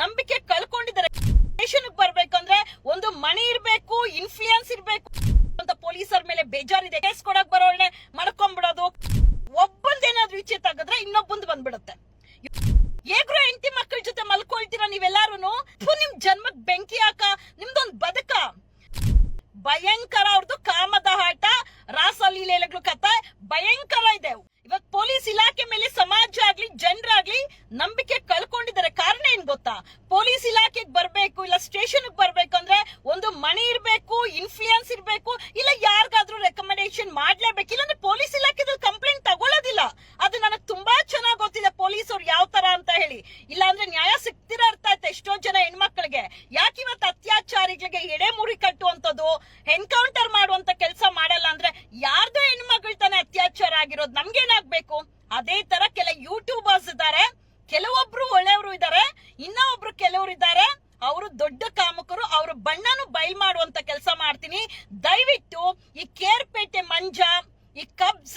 ನಂಬಿಕೆ ಕಳ್ಕೊಂಡಿದ್ದಾರೆ. ಸ್ಟೇಷನ್ ಬರ್ಬೇಕಂದ್ರೆ ಒಂದು ಮಣಿ ಇರ್ಬೇಕು ಇನ್ಫ್ಲೂಯೆನ್ಸ್ ಇರ್ಬೇಕು ಅಂತ ಪೊಲೀಸರ ಮೇಲೆ ಬೇಜಾರಿದೆ. ಕೇಸ್ ಕೊಡಕ್ ಬರೋಳ್ನೆ ಮಡ್ಕೊಂಡ್ಬಿಡೋದು ಒಬ್ಬಂದೇನಾದ್ರೂ ಈಚೆ ತೆಗೆದ್ರೆ ಇನ್ನೊಬ್ಬಂದು ಬಂದ್ಬಿಡುತ್ತೆ. ಹೇಗ್ರೋ ಹೆಂಡತಿ ಮಕ್ಕಳ ಜೊತೆ ಮಲ್ಕೊಳ್ತೀರಾ ನೀವೆಲ್ಲಾರು ನಿಮ್ ಜನ್ಮಕ್ ಬೆಂಕಿ ಹಾಕ, ನಿಮ್ದೊಂದ್ ಬದುಕ. ಭಯಂಕರ ಅವ್ರದ್ದು ಕಾಮದ ಆಟ ರಾಸಲೀಲೆಗಳು ಕಥೆ, ಭಯಂಕರ ಇದೆ. ಇವತ್ ಪೊಲೀಸ್ ಇಲಾಖೆ ಮೇಲೆ ಸಮಾಜ ಆಗ್ಲಿ, ಜನರಾಗ್ಲಿ ನಂಬಿಕೆ ಕಳ್ಕೊಂಡಿದ್ದಾರೆ. ಗೊತ್ತಾ? ಪೊಲೀಸ್ ಇಲಾಖೆಗೆ ಬರ್ಬೇಕು ಇಲ್ಲ ಸ್ಟೇಷನ್ ಬರ್ಬೇಕಂದ್ರೆ ಒಂದು ಮಣಿ ಇರ್ಬೇಕು ಇನ್ಫ್ಲೂಯೆನ್ಸ್ ಇರ್ಬೇಕು, ಇಲ್ಲ ಯಾರಿಗಾದ್ರೂ ರೆಕಮೆಂಡೇಶನ್ ಮಾಡ್ಲೇಬೇಕು. ಇಲ್ಲಾಂದ್ರೆ ಪೊಲೀಸ್ ಇಲಾಖೆದಲ್ಲಿ ಕಂಪ್ಲೇಂಟ್ ತಗೊಳ್ಳೋದಿಲ್ಲ ಅದು ನನಗೆ ತುಂಬಾ ಚೆನ್ನಾಗಿ ಗೊತ್ತಿದೆ ಪೊಲೀಸ್ ಅವ್ರು ಯಾವ ತರ ಅಂತ ಹೇಳಿ. ಇಲ್ಲ ಅಂದ್ರೆ ನ್ಯಾಯ ಸಿಗ್ತಿರ ಅರ್ಥ ಆಯ್ತಾ ಎಷ್ಟೋ ಜನ ಹೆಣ್ಮಕ್ಳಿಗೆ? ಯಾಕೆ ಇವತ್ತು ಅತ್ಯಾಚಾರಿಗಳಿಗೆ ಎಡೆ ಮುರಿ ಕಟ್ಟುವಂಥದ್ದು ಎನ್ಕೌಂಟರ್ ಮಾಡುವಂತ ಕೆಲಸ ಮಾಡಲ್ಲ ಅಂದ್ರೆ ಯಾರ್ದೋ ಹೆಣ್ಮಕ್ಳು ತಾನೇ ಅತ್ಯಾಚಾರ ಆಗಿರೋದು? ನಮ್ಗೇನಾಗ್ಬೇಕು? ಅದೇ ತರ ಕೆಲ ಯೂಟ್ಯೂಬರ್ಸ್ ಇದ್ದಾರೆ ಕೆಲವೊಬ್ರು ಒಳ್ಳೆಯವರು ಇದ್ದಾರೆ ಇನ್ನ ಒಬ್ರು ಕೆಲವರು ಇದ್ದಾರೆ ಅವರು ದೊಡ್ಡ ಕಾಮಕರು, ಅವ್ರ ಬಣ್ಣನು ಬಯಲ್ ಮಾಡುವಂತ ಕೆಲಸ ಮಾಡ್ತೀನಿ. ದಯವಿಟ್ಟು ಈ ಕೇರ್ಪೇಟೆ ಮಂಜ, ಈ ಕಬ್ಜ,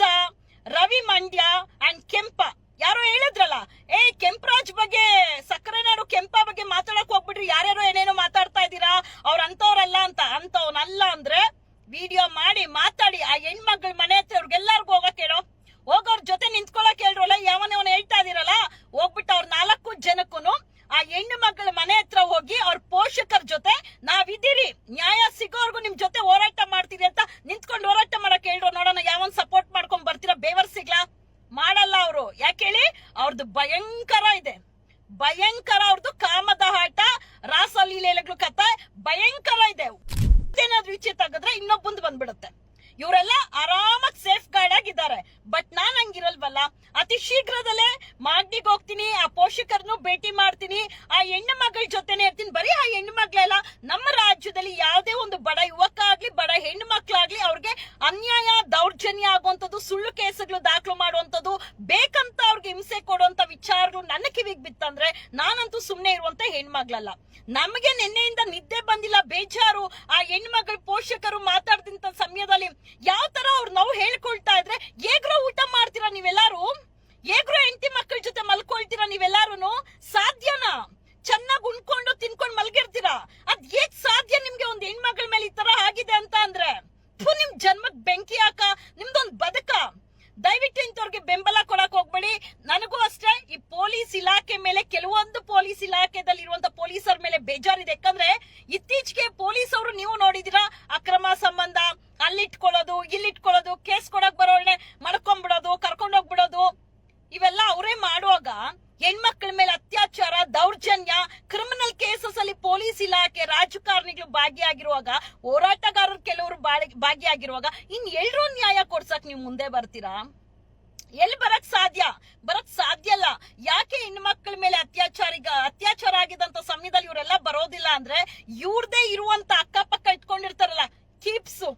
ರವಿ ಮಂಡ್ಯ ಅಂಡ್ ಕೆಂಪ. ಯಾರೋ ಹೇಳಿದ್ರಲ್ಲ, ಏ, ಕೆಂಪರಾಜ್ ಬಗ್ಗೆ, ಸಕ್ಕರೆ ನಾಡು ಕೆಂಪ ಬಗ್ಗೆ ಮಾತಾಡಕ್ ಹೋಗ್ಬಿಟ್ರಿ ಯಾರ್ಯಾರೋ ಏನೇನೋ ಮಾತಾಡ್ತಾ ಇದ್ದೀರಾ? ಅವ್ರ ಅಂತವ್ರಲ್ಲ ಅಂತ. ಅಂತವ್ನಲ್ಲ ಅಂದ್ರೆ ವಿಡಿಯೋ ಮಾಡಿ, ಮಾತಾಡಿ, ಆ ಹೆಣ್ಮಕ್ಳ ಮನೆ ಹತ್ರ ಅವ್ರಿಗೆಲ್ಲರಿಗೂ ಹೋಗಕ್ ಹೇಳೋ ಹೋಗೋರ್ ಜೊತೆ ನಿಂತ್ಕೊಳಕ್ ಹೇಳ್ರಲ್ಲ ಯಾವನವನ ಹೇಳ್ತಾ ಇದೀರಲ್ಲ ಹೋಗ್ಬಿಟ್ಟು ಅವ್ರ ನಾಲ್ಕು ಜನಕ್ಕೂನು ಆ ಹೆಣ್ಣು ಮಕ್ಕಳ ಮನೆ ಹತ್ರ ಹೋಗಿ ಪೋಷಕರ ಜೊತೆ ನಾವಿದ್ದೀರಿ. ನ್ಯಾಯ ಸಿಗೋರ್ಗು ನಿಮ್ ಜೊತೆ ಹೋರಾಟ ಮಾಡ್ತೀರಿ ಅಂತ ನಿಂತ್ಕೊಂಡು ಹೋರಾಟ ಮಾಡಕ್ ಹೇಳ್ರು ನೋಡೋಣ, ಯಾವನ್ ಸಪೋರ್ಟ್ ಮಾಡ್ಕೊಂಡ್ ಬರ್ತೀರಾ? ಬೇವರ್ ಸಿಗ್ಲಾ? ಮಾಡಲ್ಲ ಅವರು. ಯಾಕೆ ಹೇಳಿ? ಅವ್ರದ್ದು ಭಯಂಕರ ಇದೆ. ಭಯಂಕರ ಅವ್ರದ್ದು ಕಾಮದ ಆಟ, ರಾಸಲೀಲೆಗಳು ಕಥೆ, ಭಯಂಕರ ಇದೆ. ಏನಾದ್ರು ಈಚೆ ತೆಗೆದ್ರೆ ಇನ್ನೊಬ್ಬಂದು ಬಂದ್ಬಿಡುತ್ತೆ. ಇವರೆಲ್ಲ ಆರಾಮಾಗಿ ಸೇಫ್ ಗಾರ್ಡ್ ಆಗಿದ್ದಾರೆ. ಬಟ್ ನಾನ್ ಹಂಗಿರಲ್ವಲ್ಲ? ಅತಿ ಶೀಘ್ರದಲ್ಲೇ ಮಾಗ್ನಿಗೆ ಹೋಗ್ತೀನಿ, ಆ ಪೋಷಕರನ್ನು ಭೇಟಿ ಮಾಡ್ತೀನಿ, ಆ ಹೆಣ್ಣು ಮಗಳ ಜೊತೆನೆ ಇರ್ತೀನಿ. ಬರೀ ಆ ಹೆಣ್ಣು ಮಗಳೆಲ್ಲ ನಮ್ಮ ರಾಜ್ಯದಲ್ಲಿ ಯಾವುದೇ ಒಂದು ಬಡ ಯುವಕ ಆಗ್ಲಿ, ಬಡ ಹೆಣ್ಣು ಮಕ್ಳಾಗ್ಲಿ ಅವ್ರಿಗೆ ಅನ್ಯಾಯ, ದೌರ್ಜನ್ಯ ಆಗುವಂತದ್ದು ಸುಳ್ಳು ಕೇಸುಗಳು ದಾಖಲು ಮಾಡುವಂತದ್ದು ಇರುವಂತ ಹೆಣ್ಮಗ್ಳಲ್ಲ. ನಮಗೆ ನಿನ್ನೆಯಿಂದ ನಿದ್ದೆ ಬಂದಿಲ್ಲ, ಬೇಜಾರು. ಆ ಹೆಣ್ಮಗಳ ಪೋಷಕರು ಮಾತಾಡ್ತಿಂತ ಸಮಯದಲ್ಲಿ ಯಾವ ತರ ಅವ್ರು ನಾವು ಹೇಳ್ಕೊಳ್ತಾ ಇದ್ರೆ, ಹೇಗ್ರೋ ಊಟ ಮಾಡ್ತೀರಾ ನೀವೆಲ್ಲಾರು? ಹೇಗ್ರೋ ಹೆಂಡತಿ ಮಕ್ಕಳ ಜೊತೆ ಮಲ್ಕೊಳ್ತೀರಾ ನೀವೆಲ್ಲಾರು ಸಾಧ್ಯನಾ? ಚೆನ್ನಾಗಿ ಉಣ್ಕೊಂಡು ತಿನ್ಕೊಂಡು ಮಲ್ಗಿರ್ತೀರಾ? ಅದ್ ಹೇಗ್ ಸಾಧ್ಯ ನಿಮ್ಗೆ ಒಂದ್ ಹೆಣ್ಮಗಳ ಮೇಲೆ ಈ ತರ ಆಗಿದೆ ಅಂತ ಅಂದ್ರೆ ಥು, ನಿಮ್ ಜನ್ಮಕ್ ಬೆಂಕಿ ಹಾಕ ನಿಮ್ದೊಂದ್ ಬದುಕ ದಯವಿಟ್ಟು ಇಂಥವ್ರಿಗೆ ಬೆಂಬಲ ಕೊಡಕ್ ಹೋಗ್ಬೇಡಿ ನನಗೂ ಅಷ್ಟೇ ಈ ಪೊಲೀಸ್ ಇಲಾಖೆ ಮೇಲೆ ಕೆಲವೊಂದು ಪೊಲೀಸ್ ಇಲಾಖೆದಲ್ಲಿ ಇರುವಂತ ಪೊಲೀಸರ ಮೇಲೆ ಬೇಜಾರಿದೆ. ಯಾಕಂದ್ರೆ ಇತ್ತೀಚೆಗೆ ಪೊಲೀಸ್ ಅವರು ನೀವು ನೋಡಿದಿರಾ ಅಕ್ರಮ ಸಂಬಂಧ, ಅಲ್ಲಿಟ್ಕೊಳ್ಳೋದು, ಇಲ್ಲಿಟ್ಕೊಳ್ಳೋದು, ಕೇಸ್ ಕೊಡಕ್ ಬರೋಣ ಮಡ್ಕೊಂಡ್ಬಿಡೋದು ಕರ್ಕೊಂಡೋಗ್ಬಿಡೋದು. ಇವೆಲ್ಲ ಅವರೇ ಮಾಡುವಾಗ ಹೆಣ್ಮಕ್ಳ ಮೇಲೆ ಅತ್ಯಾಚಾರ, ದೌರ್ಜನ್ಯ ಕ್ರಿಮಿನಲ್ ಕೇಸಸ್ ಅಲ್ಲಿ ಪೊಲೀಸ್ ಇಲಾಖೆ ರಾಜಕಾರಣಿಗಳು ಭಾಗಿಯಾಗಿರುವಾಗ, ಹೋರಾಟಗಾರರು ಕೆಲವರು ಭಾಗಿಯಾಗಿರುವಾಗ ಇನ್ ಎಲ್ರೂ ನ್ಯಾಯ ಕೊಡ್ಸಕ್ ನೀವು ಮುಂದೆ ಬರ್ತೀರಾ? ಎಲ್ಲಿ ಬರಕ್ ಸಾಧ್ಯ? ಬರಕ್ ಸಾಧ್ಯ ಅಲ್ಲ. ಯಾಕೆ ಹೆಣ್ಮಕ್ಳ ಮೇಲೆ ಅತ್ಯಾಚಾರ ಈಗ ಅತ್ಯಾಚಾರ ಆಗಿದಂತ ಸಮಯದಲ್ಲಿ ಇವರೆಲ್ಲ ಬರೋದಿಲ್ಲ ಅಂದ್ರೆ ಇವ್ರದೇ ಇರುವಂತ ಅಕ್ಕಪಕ್ಕ ಇಟ್ಕೊಂಡಿರ್ತಾರಲ್ಲ ಕೀಪ್ಸು